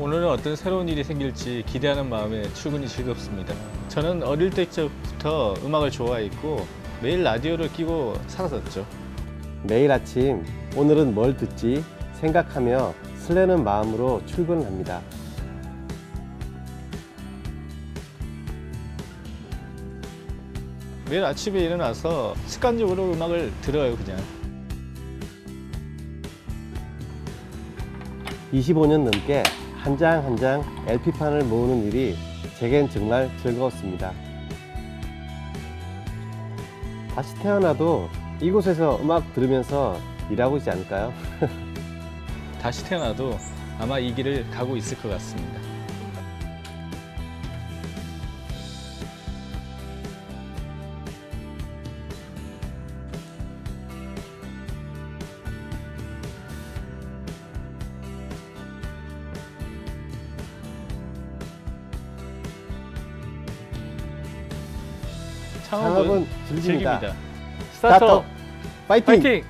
오늘은 어떤 새로운 일이 생길지 기대하는 마음에 출근이 즐겁습니다. 저는 어릴 때부터 음악을 좋아했고 매일 라디오를 끼고 살았었죠. 매일 아침 오늘은 뭘 듣지 생각하며 설레는 마음으로 출근을 합니다. 매일 아침에 일어나서 습관적으로 음악을 들어요, 그냥. 25년 넘게 한 장 한 장 LP판을 모으는 일이 제겐 정말 즐거웠습니다. 다시 태어나도 이곳에서 음악 들으면서 일하고 있지 않을까요? 다시 태어나도 아마 이 길을 가고 있을 것 같습니다. 창업은 즐깁니다. 즐깁니다. 스타트! 파이팅! 파이팅!